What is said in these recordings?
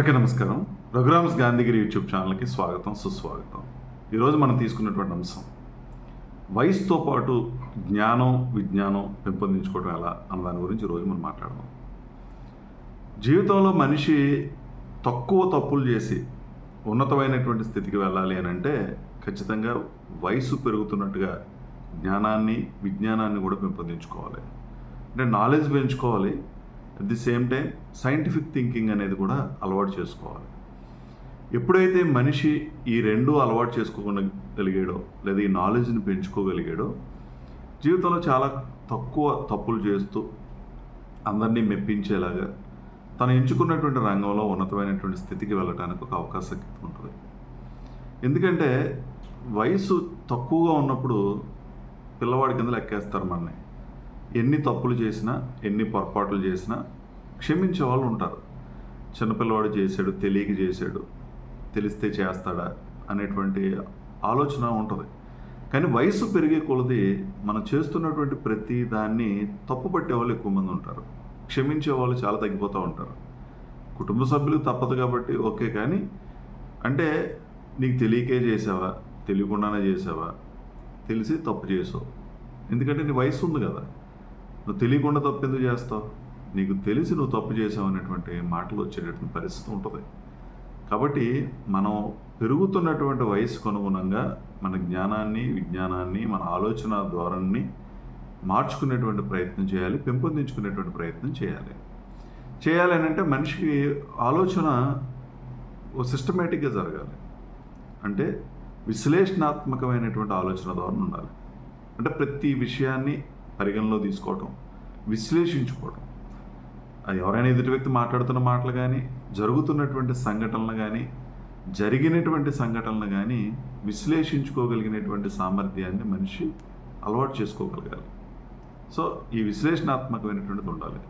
అందరికీ నమస్కారం. రఘురామ్స్ గాంధీగిరి యూట్యూబ్ ఛానల్కి స్వాగతం సుస్వాగతం. ఈరోజు మనం తీసుకున్నటువంటి అంశం వయసుతో పాటు జ్ఞానం విజ్ఞానం పెంపొందించుకోవడం ఎలా అన్న దాని గురించి ఈరోజు మనం మాట్లాడదాం. జీవితంలో మనిషి తక్కువ తప్పులు చేసి ఉన్నతమైనటువంటి స్థితికి వెళ్ళాలి అని అంటే ఖచ్చితంగా వయసు పెరుగుతున్నట్టుగా జ్ఞానాన్ని విజ్ఞానాన్ని కూడా పెంపొందించుకోవాలి. అంటే నాలెడ్జ్ పెంచుకోవాలి at the same time scientific thinking అనేది కూడా అలవాటు చేసుకోవాలి. ఎప్పుడైతే మనిషి ఈ రెండు అలవాటు చేసుకోగలిగాడో లేదా ఈ నాలెడ్జ్ని పెంచుకోగలిగాడో జీవితంలో చాలా తక్కువ తప్పులు చేస్తూ అందరినీ మెప్పించేలాగా తను ఎంచుకున్నటువంటి రంగంలో ఉన్నతమైనటువంటి స్థితికి వెళ్ళడానికి ఒక అవకాశం ఉంటుంది. ఎందుకంటే వయసు తక్కువగా ఉన్నప్పుడు పిల్లవాడి కింద లెక్కేస్తారు మనని ఎన్ని తప్పులు చేసినా ఎన్ని పొరపాట్లు చేసినా క్షమించే వాళ్ళు ఉంటారు. చిన్నపిల్లవాడు చేశాడు తెలియక చేశాడు తెలిస్తే చేస్తాడా అనేటువంటి ఆలోచన ఉంటుంది. కానీ వయసు పెరిగే కొలది మనం చేస్తున్నటువంటి ప్రతి దాన్ని తప్పుపట్టే వాళ్ళు ఎక్కువ మంది ఉంటారు. క్షమించే వాళ్ళు చాలా తగ్గిపోతూ ఉంటారు. కుటుంబ సభ్యులకు తప్పదు కాబట్టి ఓకే కానీ అంటే నీకు తెలియకే చేసావా? తెలియకుండానే చేసావా? తెలిసి తప్పు చేసావు. ఎందుకంటే నీ వయసు ఉంది కదా. నువ్వు తెలియకుండా తప్పు ఎందుకు చేస్తావు? నీకు తెలిసి నువ్వు తప్పు చేసావు అనేటువంటి మాటలు వచ్చేటటువంటి పరిస్థితి ఉంటుంది. కాబట్టి మనం పెరుగుతున్నటువంటి వయసుకు అనుగుణంగా మన జ్ఞానాన్ని విజ్ఞానాన్ని మన ఆలోచన ధోరణిని మార్చుకునేటువంటి ప్రయత్నం చేయాలి పెంపొందించుకునేటువంటి ప్రయత్నం చేయాలి. చేయాలి అని అంటే మనిషికి ఆలోచన ఓ సిస్టమేటిక్గా జరగాలి. అంటే విశ్లేషణాత్మకమైనటువంటి ఆలోచన ధోరణి ఉండాలి. అంటే ప్రతి విషయాన్ని పరిగణలో తీసుకోవటం విశ్లేషించుకోవటం. ఎవరైనా ఎదుటి వ్యక్తి మాట్లాడుతున్న మాటలు కానీ జరుగుతున్నటువంటి సంఘటనలు కానీ జరిగినటువంటి సంఘటనలు కానీ విశ్లేషించుకోగలిగినటువంటి సామర్థ్యాన్ని మనిషి అలవాటు చేసుకోగలగాలి. సో ఈ విశ్లేషణాత్మకమైనటువంటిది ఉండాలి.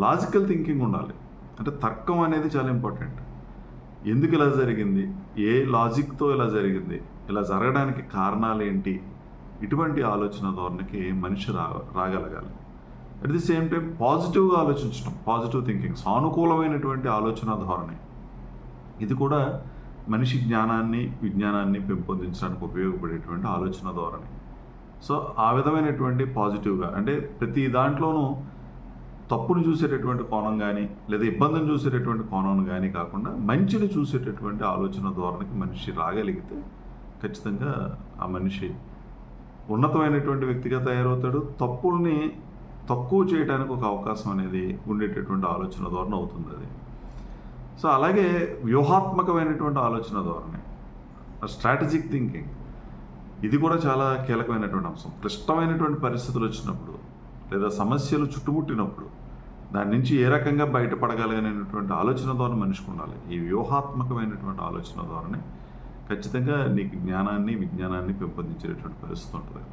లాజికల్ థింకింగ్ ఉండాలి. అంటే తర్కం అనేది చాలా ఇంపార్టెంట్. ఎందుకు ఇలా జరిగింది? ఏ లాజిక్తో ఇలా జరిగింది? ఇలా జరగడానికి కారణాలు ఏంటి ఇటువంటి ఆలోచన ధోరణికి మనిషి రా రాగలగాలి. అట్ ది సేమ్ టైం పాజిటివ్గా ఆలోచించడం పాజిటివ్ థింకింగ్ సానుకూలమైనటువంటి ఆలోచన ధోరణి. ఇది కూడా మనిషి జ్ఞానాన్ని విజ్ఞానాన్ని పెంపొందించడానికి ఉపయోగపడేటువంటి ఆలోచన ధోరణి. సో ఆ విధమైనటువంటి పాజిటివ్గా అంటే ప్రతి దాంట్లోనూ తప్పును చూసేటటువంటి కోణం కానీ లేదా ఇబ్బందిని చూసేటటువంటి కోణం కానీ కాకుండా మంచిని చూసేటటువంటి ఆలోచన ధోరణికి మనిషి రాగలిగితే ఖచ్చితంగా ఆ మనిషి ఉన్నతమైనటువంటి వ్యక్తిగా తయారవుతాడు. తప్పుల్ని తక్కువ చేయడానికి ఒక అవకాశం అనేది ఉండేటటువంటి ఆలోచన ధోరణి అవుతుంది అది. సో అలాగే వ్యూహాత్మకమైనటువంటి ఆలోచన ధోరణి స్ట్రాటజిక్ థింకింగ్ ఇది కూడా చాలా కీలకమైనటువంటి అంశం. క్లిష్టమైనటువంటి పరిస్థితులు వచ్చినప్పుడు లేదా సమస్యలు చుట్టుముట్టినప్పుడు దాని నుంచి ఏ రకంగా బయటపడగలిగినటువంటి ఆలోచన ధోరణి మనిషికి ఉండాలి. ఈ వ్యూహాత్మకమైనటువంటి ఆలోచన ధోరణి ఖచ్చితంగా నీకు జ్ఞానాన్ని విజ్ఞానాన్ని పెంపొందించేటటువంటి పరిస్థితి ఉంటుంది.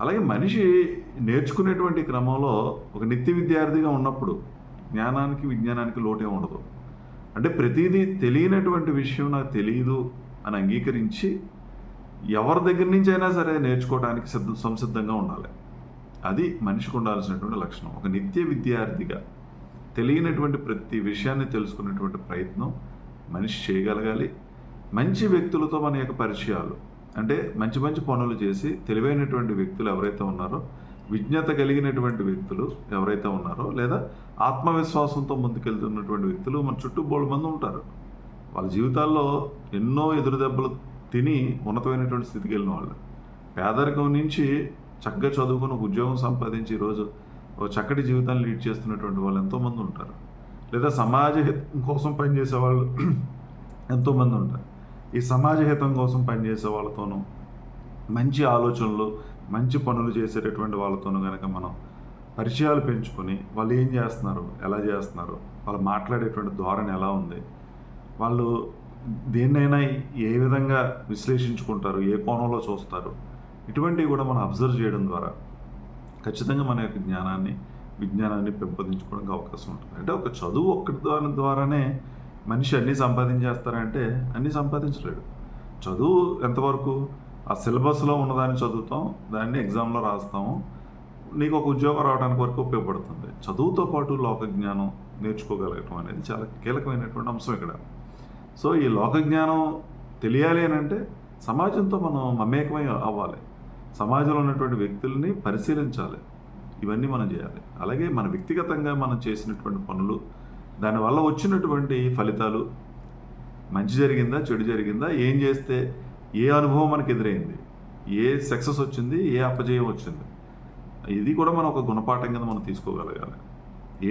అలాగే మనిషి నేర్చుకునేటువంటి క్రమంలో ఒక నిత్య విద్యార్థిగా ఉన్నప్పుడు జ్ఞానానికి విజ్ఞానానికి లోటే ఉండదు. అంటే ప్రతిదీ తెలియనటువంటి విషయం నాకు తెలియదు అని అంగీకరించి ఎవరి దగ్గర నుంచి అయినా సరే నేర్చుకోవడానికి సిద్ధ సంసిద్ధంగా ఉండాలి. అది మనిషికి ఉండాల్సినటువంటి లక్షణం. ఒక నిత్య విద్యార్థిగా తెలియనటువంటి ప్రతి విషయాన్ని తెలుసుకునేటువంటి ప్రయత్నం మనిషి చేయగలగాలి. మంచి వ్యక్తులతో మన యొక్క పరిచయాలు అంటే మంచి మంచి పనులు చేసి తెలివైనటువంటి వ్యక్తులు ఎవరైతే ఉన్నారో విజ్ఞత కలిగినటువంటి వ్యక్తులు ఎవరైతే ఉన్నారో లేదా ఆత్మవిశ్వాసంతో ముందుకెళ్తున్నటువంటి వ్యక్తులు మన చుట్టూ బోడు మంది ఉంటారు. వాళ్ళ జీవితాల్లో ఎన్నో ఎదురు దెబ్బలు తిని ఉన్నతమైనటువంటి స్థితికి వెళ్ళిన వాళ్ళు. పేదరికం నుంచి చక్కగా చదువుకుని ఉద్యోగం సంపాదించి ఈరోజు ఒక చక్కటి జీవితాన్ని లీడ్ చేస్తున్నటువంటి వాళ్ళు ఎంతోమంది ఉంటారు. లేదా సమాజ హితం కోసం పనిచేసే వాళ్ళు ఎంతోమంది ఉంటారు. ఈ సమాజ హితం కోసం పనిచేసే వాళ్ళతోనూ మంచి ఆలోచనలు మంచి పనులు చేసేటటువంటి వాళ్ళతోనూ కనుక మనం పరిచయాలు పెంచుకొని వాళ్ళు ఏం చేస్తున్నారు ఎలా చేస్తున్నారు వాళ్ళు మాట్లాడేటువంటి ధోరణి ఎలా ఉంది వాళ్ళు దేన్నైనా ఏ విధంగా విశ్లేషించుకుంటారు ఏ కోణంలో చూస్తారు ఇటువంటివి కూడా మనం అబ్జర్వ్ చేయడం ద్వారా ఖచ్చితంగా మన యొక్క జ్ఞానాన్ని విజ్ఞానాన్ని పెంపొందించుకోవడానికి అవకాశం ఉంటుంది. అంటే ఒక చదువు ఒక్కటి ద్వారా ద్వారానే మనిషి అన్నీ సంపాదించేస్తారంటే అన్నీ సంపాదించలేడు. చదువు ఎంతవరకు? ఆ సిలబస్లో ఉన్నదాన్ని చదువుతాం దాన్ని ఎగ్జామ్లో రాస్తాము నీకు ఒక ఉద్యోగం రావడానికి వరకు ఉపయోగపడుతుంది. చదువుతో పాటు లోక జ్ఞానం నేర్చుకోగలగటం అనేది చాలా కీలకమైనటువంటి అంశం ఇక్కడ. సో ఈ లోక జ్ఞానం తెలియాలి అని అంటే సమాజంతో మనం మమేకమై అవ్వాలి. సమాజంలో ఉన్నటువంటి వ్యక్తుల్ని పరిశీలించాలి. ఇవన్నీ మనం చేయాలి. అలాగే మన వ్యక్తిగతంగా మనం చేసినటువంటి పనులు దానివల్ల వచ్చినటువంటి ఫలితాలు మంచి జరిగిందా చెడు జరిగిందా ఏం చేస్తే ఏ అనుభవం మనకు ఎదురైంది ఏ సక్సెస్ వచ్చింది ఏ అపజయం వచ్చింది ఇది కూడా మనం ఒక గుణపాఠం కింద మనం తీసుకోగలగాలి.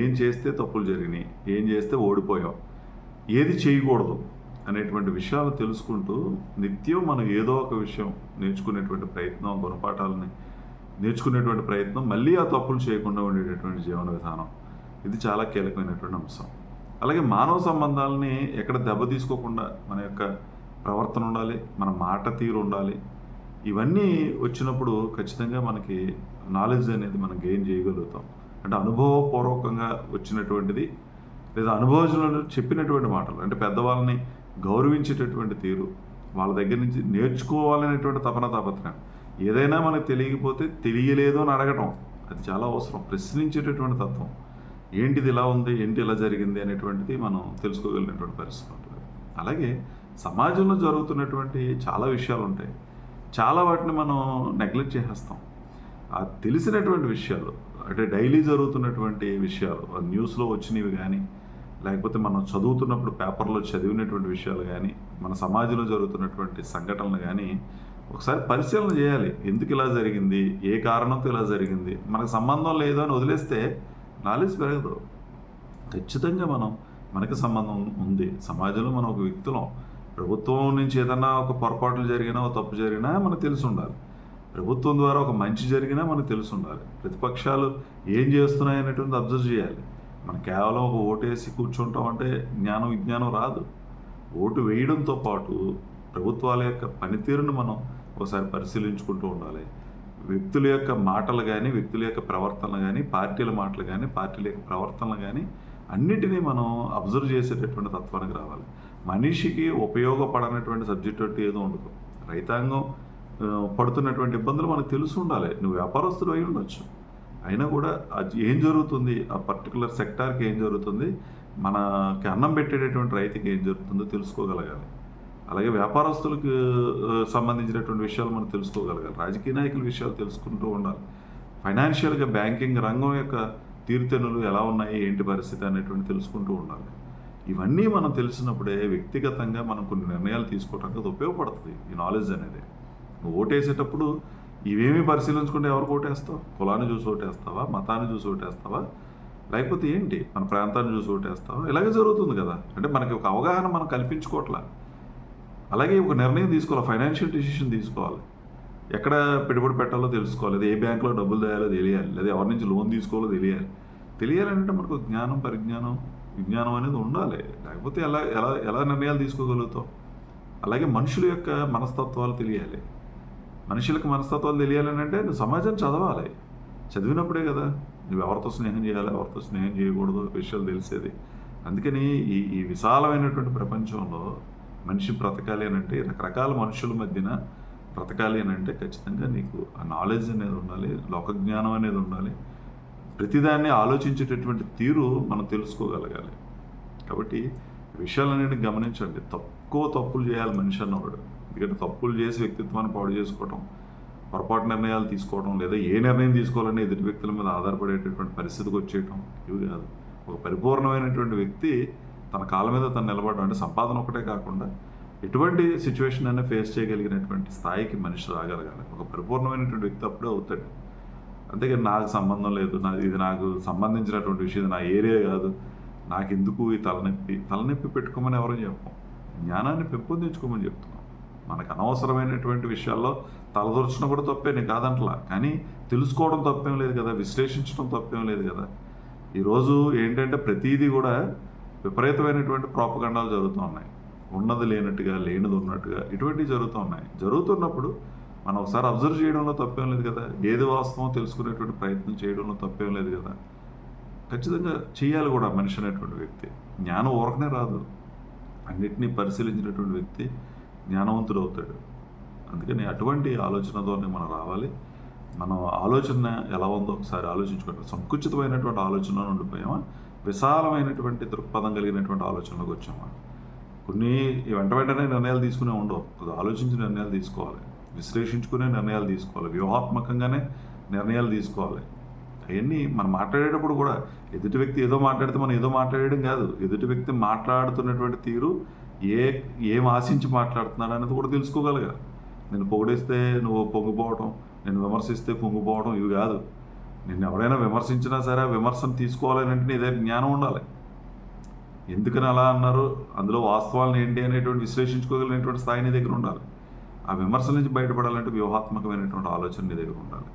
ఏం చేస్తే తప్పులు జరిగినాయి ఏం చేస్తే ఓడిపోయాం ఏది చేయకూడదు అనేటువంటి విషయాలు తెలుసుకుంటూ నిత్యం మనం ఏదో ఒక విషయం నేర్చుకునేటువంటి ప్రయత్నం గుణపాఠాలని నేర్చుకునేటువంటి ప్రయత్నం మళ్ళీ ఆ తప్పులు చేయకుండా ఉండేటటువంటి జీవన విధానం. ఇది చాలా కీలకమైనటువంటి అంశం. అలాగే మానవ సంబంధాలని ఎక్కడ దెబ్బ తీసుకోకుండా మన యొక్క ప్రవర్తన ఉండాలి మన మాట తీరు ఉండాలి. ఇవన్నీ వచ్చినప్పుడు ఖచ్చితంగా మనకి నాలెడ్జ్ అనేది మనం గెయిన్ చేయగలుగుతాం. అంటే అనుభవపూర్వకంగా వచ్చినటువంటిది లేదా అనుభవజనులు చెప్పినటువంటి మాటలు అంటే పెద్దవాళ్ళని గౌరవించేటటువంటి తీరు వాళ్ళ దగ్గర నుంచి నేర్చుకోవాలనేటువంటి తపన తాపత్రయం. ఏదైనా మనకు తెలియకపోతే తెలియలేదు అని అడగటం అది చాలా అవసరం. ప్రశ్నించేటటువంటి తత్వం. ఏంటిది ఇలా ఉంది ఏంటి ఇలా జరిగింది అనేటువంటిది మనం తెలుసుకోగలిగినటువంటి పరిస్థితి ఉంటుంది. అలాగే సమాజంలో జరుగుతున్నటువంటి చాలా విషయాలు ఉంటాయి. చాలా వాటిని మనం నెగ్లెక్ట్ చేసేస్తాం. ఆ తెలిసినటువంటి విషయాలు అంటే డైలీ జరుగుతున్నటువంటి విషయాలు న్యూస్లో వచ్చినవి కానీ లేకపోతే మనం చదువుతున్నప్పుడు పేపర్లో చదివినటువంటి విషయాలు కానీ మన సమాజంలో జరుగుతున్నటువంటి సంఘటనలు కానీ ఒకసారి పరిశీలన చేయాలి. ఎందుకు ఇలా జరిగింది? ఏ కారణంతో ఇలా జరిగింది? మనకు సంబంధం లేదు అని వదిలేస్తే నాలెడ్జ్ పెరగదు. ఖచ్చితంగా మనం మనకి సంబంధం ఉంది. సమాజంలో మనం ఒక వ్యక్తులం. ప్రభుత్వం నుంచి ఏదైనా ఒక పొరపాట్లు జరిగినా ఒక తప్పు జరిగినా మనకు తెలిసి ఉండాలి ప్రభుత్వం ద్వారా ఒక మంచి జరిగినా మనకు తెలిసి ఉండాలి ప్రతిపక్షాలు ఏం చేస్తున్నాయి అనేటువంటి అబ్జర్వ్ చేయాలి. మనం కేవలం ఒక ఓటు వేసి కూర్చుంటాం అంటే జ్ఞానం విజ్ఞానం రాదు. ఓటు వేయడంతో పాటు ప్రభుత్వాల యొక్క పనితీరును మనం ఒకసారి పరిశీలించుకుంటూ ఉండాలి. వ్యక్తుల యొక్క మాటలు కానీ వ్యక్తుల యొక్క ప్రవర్తనలు కానీ పార్టీల మాటలు కానీ పార్టీల యొక్క ప్రవర్తనలు కానీ అన్నిటినీ మనం అబ్జర్వ్ చేసేటటువంటి తత్వానికి రావాలి. మనిషికి ఉపయోగపడనటువంటి సబ్జెక్ట్ అంటే ఏదో ఉండదు. రైతాంగం పడుతున్నటువంటి ఇబ్బందులు మనకు తెలుసు ఉండాలి. నువ్వు వ్యాపారస్తుడు అయి ఉండొచ్చు. అయినా కూడా అది ఏం జరుగుతుంది? ఆ పర్టికులర్ సెక్టార్కి ఏం జరుగుతుంది? మనకి అన్నం పెట్టేటటువంటి రైతుకి ఏం జరుగుతుందో తెలుసుకోగలగాలి. అలాగే వ్యాపారస్తులకు సంబంధించినటువంటి విషయాలు మనం తెలుసుకోగలగాలి. రాజకీయ నాయకుల విషయాలు తెలుసుకుంటూ ఉండాలి. ఫైనాన్షియల్గా బ్యాంకింగ్ రంగం యొక్క తీరుతెన్నులు ఎలా ఉన్నాయి ఏంటి పరిస్థితి అనేటువంటి తెలుసుకుంటూ ఉండాలి. ఇవన్నీ మనం తెలిసినప్పుడే వ్యక్తిగతంగా మనం కొన్ని నిర్ణయాలు తీసుకోవడానికి అది ఉపయోగపడుతుంది ఈ నాలెడ్జ్ అనేది. నువ్వు ఓటేసేటప్పుడు ఇవేమీ పరిశీలించుకుంటే ఎవరికి ఓటేస్తావు? కులాన్ని చూసి ఓటేస్తావా? మతాన్ని చూసి ఓటేస్తావా? లేకపోతే ఏంటి? మన ప్రాంతాన్ని చూసి ఓటేస్తావా? ఇలాగే జరుగుతుంది కదా. అంటే మనకి ఒక అవగాహన మనం కల్పించుకోవట్లా. అలాగే ఒక నిర్ణయం తీసుకోవాలి ఫైనాన్షియల్ డిసిషన్ తీసుకోవాలి. ఎక్కడ పెట్టుబడి పెట్టాలో తెలుసుకోవాలి లేదా ఏ బ్యాంకులో డబ్బులు తేయాలో తెలియాలి లేదా ఎవరి నుంచి లోన్ తీసుకోవాలో తెలియాలి. తెలియాలంటే మనకు జ్ఞానం పరిజ్ఞానం విజ్ఞానం అనేది ఉండాలి. లేకపోతే ఎలా ఎలా ఎలా నిర్ణయాలు తీసుకోగలుగుతాం? అలాగే మనుషుల యొక్క మనస్తత్వాలు తెలియాలి. మనుషులకు మనస్తత్వాలు తెలియాలని అంటే నువ్వు సమాజం చదవాలి. చదివినప్పుడే కదా నువ్వు ఎవరితో స్నేహం చేయాలి ఎవరితో స్నేహం చేయకూడదు విషయాలు తెలిసేది. అందుకని ఈ ఈ విశాలమైనటువంటి ప్రపంచంలో మనిషి బ్రతకాలి అని అంటే రకరకాల మనుషుల మధ్యన బ్రతకాలి అని అంటే ఖచ్చితంగా నీకు ఆ నాలెడ్జ్ అనేది ఉండాలి లోక జ్ఞానం అనేది ఉండాలి. ప్రతిదాన్ని ఆలోచించేటటువంటి తీరు మనం తెలుసుకోగలగాలి. కాబట్టి విషయాలన్నిటిని గమనించండి. తక్కువ తప్పులు చేయాలి మనిషి అన్నవాడు. ఎందుకంటే తప్పులు చేసి వ్యక్తిత్వాన్ని పాడు చేసుకోవటం పొరపాటు నిర్ణయాలు తీసుకోవడం లేదా ఏ నిర్ణయం తీసుకోవాలని ఎదుటి వ్యక్తుల మీద ఆధారపడేటటువంటి పరిస్థితికి వచ్చేయటం ఇవి కాదు. ఒక పరిపూర్ణమైనటువంటి వ్యక్తి తన కాళ్ళ మీద తను నిలబడడం అంటే సంపాదన ఒకటే కాకుండా ఎటువంటి సిచ్యువేషన్ అయినా ఫేస్ చేయగలిగినటువంటి స్థాయికి మనిషి రాగలగాలి. ఒక పరిపూర్ణమైనటువంటి వ్యక్తి అప్పుడే అవుతాడు. అంతేకాని నాకు సంబంధం లేదు నా ఇది నాకు సంబంధించినటువంటి విషయం ఇది నా ఏరియా కాదు. నాకు ఎందుకు ఈ తలనొప్పి? తలనొప్పి పెట్టుకోమని ఎవరు చెప్పం. జ్ఞానాన్ని పెంపొందించుకోమని చెప్తున్నాం. మనకు అనవసరమైనటువంటి విషయాల్లో తలదొరచడం కూడా తప్పే నేను కాదంటలా. కానీ తెలుసుకోవడం తప్పేం లేదు కదా విశ్లేషించడం తప్పేం లేదు కదా. ఈరోజు ఏంటంటే ప్రతిదీ కూడా విపరీతమైనటువంటి ప్రాపగండాలు జరుగుతూ ఉన్నాయి. ఉన్నది లేనట్టుగా లేనిది ఉన్నట్టుగా ఇటువంటివి జరుగుతూ ఉన్నాయి. జరుగుతున్నప్పుడు మనం ఒకసారి అబ్జర్వ్ చేయడంలో తప్పేం లేదు కదా. ఏది వాస్తవం తెలుసుకునేటువంటి ప్రయత్నం చేయడంలో తప్పేం లేదు కదా. ఖచ్చితంగా చేయాలి కూడా మనిషి అనేటువంటి వ్యక్తి. జ్ఞానం ఊరకనే రాదు. అన్నిటినీ పరిశీలించినటువంటి వ్యక్తి జ్ఞానవంతుడు అవుతాడు. అందుకని అటువంటి ఆలోచనతోనే మనం రావాలి. మనం ఆలోచన ఎలా ఉందో ఒకసారి ఆలోచించుకోండి. సంకుచితమైనటువంటి ఆలోచనలో ఉండిపోయామా? విశాలమైనటువంటి దృక్పథం కలిగినటువంటి ఆలోచనలోకి వచ్చామా? కొన్ని వెంట వెంటనే నిర్ణయాలు తీసుకునే ఉండవు. కొద్దిగా ఆలోచించి నిర్ణయాలు తీసుకోవాలి. విశ్లేషించుకునే నిర్ణయాలు తీసుకోవాలి. వ్యూహాత్మకంగానే నిర్ణయాలు తీసుకోవాలి. అవన్నీ మనం మాట్లాడేటప్పుడు కూడా ఎదుటి వ్యక్తి ఏదో మాట్లాడితే మనం ఏదో మాట్లాడడం కాదు. ఎదుటి వ్యక్తి మాట్లాడుతున్నటువంటి తీరు ఏ ఏం ఆశించి మాట్లాడుతున్నాడు అనేది కూడా తెలుసుకోగలగా. నేను పొగిడేస్తే నువ్వు పొంగిపోవడం నేను విమర్శిస్తే పొంగిపోవడం ఇవి కాదు. నిన్ను ఎవరైనా విమర్శించినా సరే ఆ విమర్శను తీసుకోవాలని అంటే నీ దగ్గర జ్ఞానం ఉండాలి. ఎందుకని అలా అన్నారు? అందులో వాస్తవాలను ఏంటి అనేటువంటి విశ్లేషించుకోగలిగినటువంటి స్థాయి నీ దగ్గర ఉండాలి. ఆ విమర్శ నుంచి బయటపడాలంటే వ్యూహాత్మకమైనటువంటి ఆలోచన నీ దగ్గర ఉండాలి.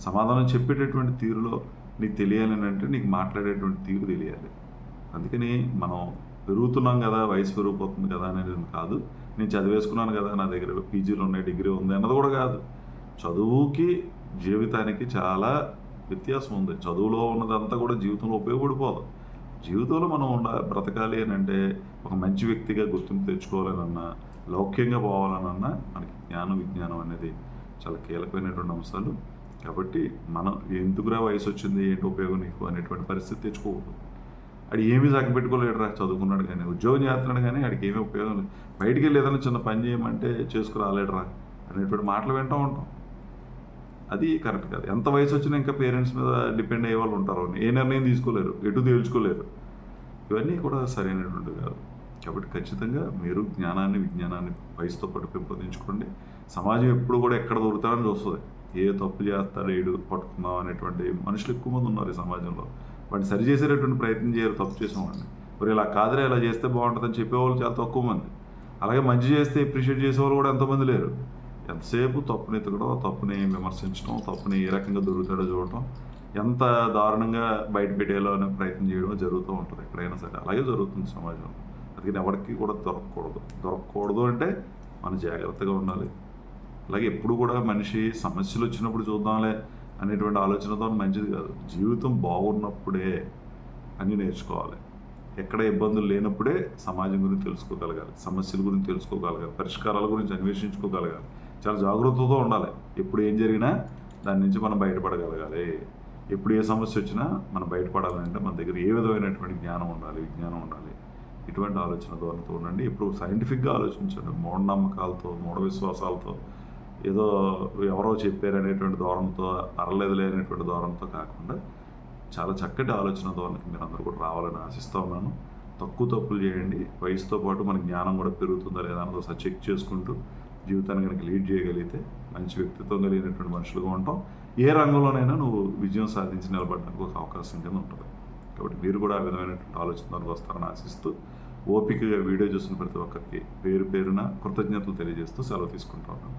సమాధానం చెప్పేటటువంటి తీరులో నీకు తెలియాలి అంటే నీకు మాట్లాడేటువంటి తీరు తెలియాలి. అందుకని మనం పెరుగుతున్నాం కదా వయసు పెరిగిపోతుంది కదా అనేది కాదు. నేను చదివేసుకున్నాను కదా నా దగ్గర పీజీలు ఉన్నాయి డిగ్రీ ఉంది అన్నది కూడా కాదు. చదువుకి జీవితానికి చాలా వ్యత్యాసం ఉంది. చదువులో ఉన్నదంతా కూడా జీవితంలో ఉపయోగపడిపోదు. జీవితంలో మనం ఉండ బ్రతకాలి అని అంటే ఒక మంచి వ్యక్తిగా గుర్తింపు తెచ్చుకోవాలనన్నా లౌక్యంగా పోవాలనన్నా మనకి జ్ఞానం విజ్ఞానం అనేది చాలా కీలకమైనటువంటి అంశాలు. కాబట్టి మనం ఎందుకురా వయసు వచ్చింది ఏంటి ఉపయోగం నీకు? అనేటువంటి పరిస్థితి తెచ్చుకోకూడదు. అది ఏమీ పెట్టుకోలేడురా చదువుకున్నాడు కానీ ఉద్యోగం చేస్తున్నాడు కానీ వాడికి ఏమీ ఉపయోగం లేదు. బయటికి వెళ్ళి ఏదైనా చిన్న పని చేయమంటే చేసుకురాలేడురా అనేటువంటి మాటలు వింటూ ఉంటాం. అది కరెక్ట్ కాదు. ఎంత వయసు వచ్చినా ఇంకా పేరెంట్స్ మీద డిపెండ్ అయ్యే వాళ్ళు ఉంటారు. ఏ నిర్ణయం తీసుకోలేరు. ఎటు తేల్చుకోలేరు. ఇవన్నీ కూడా సరైనటువంటి కాదు. కాబట్టి ఖచ్చితంగా మీరు జ్ఞానాన్ని విజ్ఞానాన్ని వయసుతో పాటు పెంపొందించుకోండి. సమాజం ఎప్పుడు కూడా ఎక్కడ దొరుకుతారని చూస్తుంది. ఏ తప్పు చేస్తాడు ఏడు పట్టుకుందాం అనేటువంటి మనుషులు ఎక్కువ మంది ఉన్నారు ఈ సమాజంలో. వాడిని సరి చేసేటటువంటి ప్రయత్నం చేయరు తప్పు చేసేవాడిని మరి ఇలా కాదురా ఇలా చేస్తే బాగుంటుందని చెప్పేవాళ్ళు చాలా తక్కువ మంది. అలాగే మంచి చేస్తే అప్రిషియేట్ చేసేవాళ్ళు కూడా ఎంతమంది లేరు. ఎంతసేపు తప్పుని ఎతకడం తప్పుని విమర్శించడం తప్పుని ఏ రకంగా దొరుకుతాడో చూడటం ఎంత దారుణంగా బయట పెట్టేయాలో అనే ప్రయత్నం చేయడం జరుగుతూ ఉంటుంది ఎక్కడైనా సరే. అలాగే జరుగుతుంది సమాజంలో. అందుకని ఎవరికి కూడా దొరకకూడదు. దొరకకూడదు అంటే మనం జాగ్రత్తగా ఉండాలి. అలాగే ఎప్పుడు కూడా మనిషి సమస్యలు వచ్చినప్పుడు చూద్దాంలే అనేటువంటి ఆలోచనతో మంచిది కాదు. జీవితం బాగున్నప్పుడే అన్నీ నేర్చుకోవాలి. ఎక్కడ ఇబ్బందులు లేనప్పుడే సమాజం గురించి తెలుసుకోగలగాలి సమస్యల గురించి తెలుసుకోగలగాలి పరిష్కారాల గురించి అన్వేషించుకోగలగాలి. చాలా జాగ్రత్తతో ఉండాలి. ఎప్పుడు ఏం జరిగినా దాని నుంచి మనం బయటపడగలగాలి. ఎప్పుడు ఏ సమస్య వచ్చినా మనం బయటపడాలంటే మన దగ్గర ఏ విధమైనటువంటి జ్ఞానం ఉండాలి విజ్ఞానం ఉండాలి. ఇటువంటి ఆలోచన ధోరణితో ఉండండి. ఇప్పుడు సైంటిఫిక్గా ఆలోచించండి. మూఢనమ్మకాలతో మూఢ విశ్వాసాలతో ఏదో ఎవరో చెప్పారు అనేటువంటి ధోరణితో అరలేదులే అనేటువంటి ధోరణితో కాకుండా చాలా చక్కటి ఆలోచన ధోరణికి మీరు అందరూ కూడా రావాలని ఆశిస్తూ ఉన్నాను. తక్కువ తప్పులు చేయండి. వయసుతో పాటు మన జ్ఞానం కూడా పెరుగుతుందా లేదా అన్నది ఒకసారి చెక్ చేసుకుంటూ జీవితాన్ని కనుక లీడ్ చేయగలిగితే మంచి వ్యక్తిత్వం కలిగినటువంటి మనుషులుగా ఉంటాం. ఏ రంగంలోనైనా నువ్వు విజయం సాధించి నిలబడడానికి ఒక అవకాశం కింద ఉంటుంది. కాబట్టి మీరు కూడా ఆ విధమైనటువంటి ఆలోచనలకు వస్తారని ఆశిస్తూ ఓపికగా వీడియో చూసిన ప్రతి ఒక్కరికి పేరు పేరున కృతజ్ఞతలు తెలియజేస్తూ సెలవు తీసుకుంటా ఉన్నాను.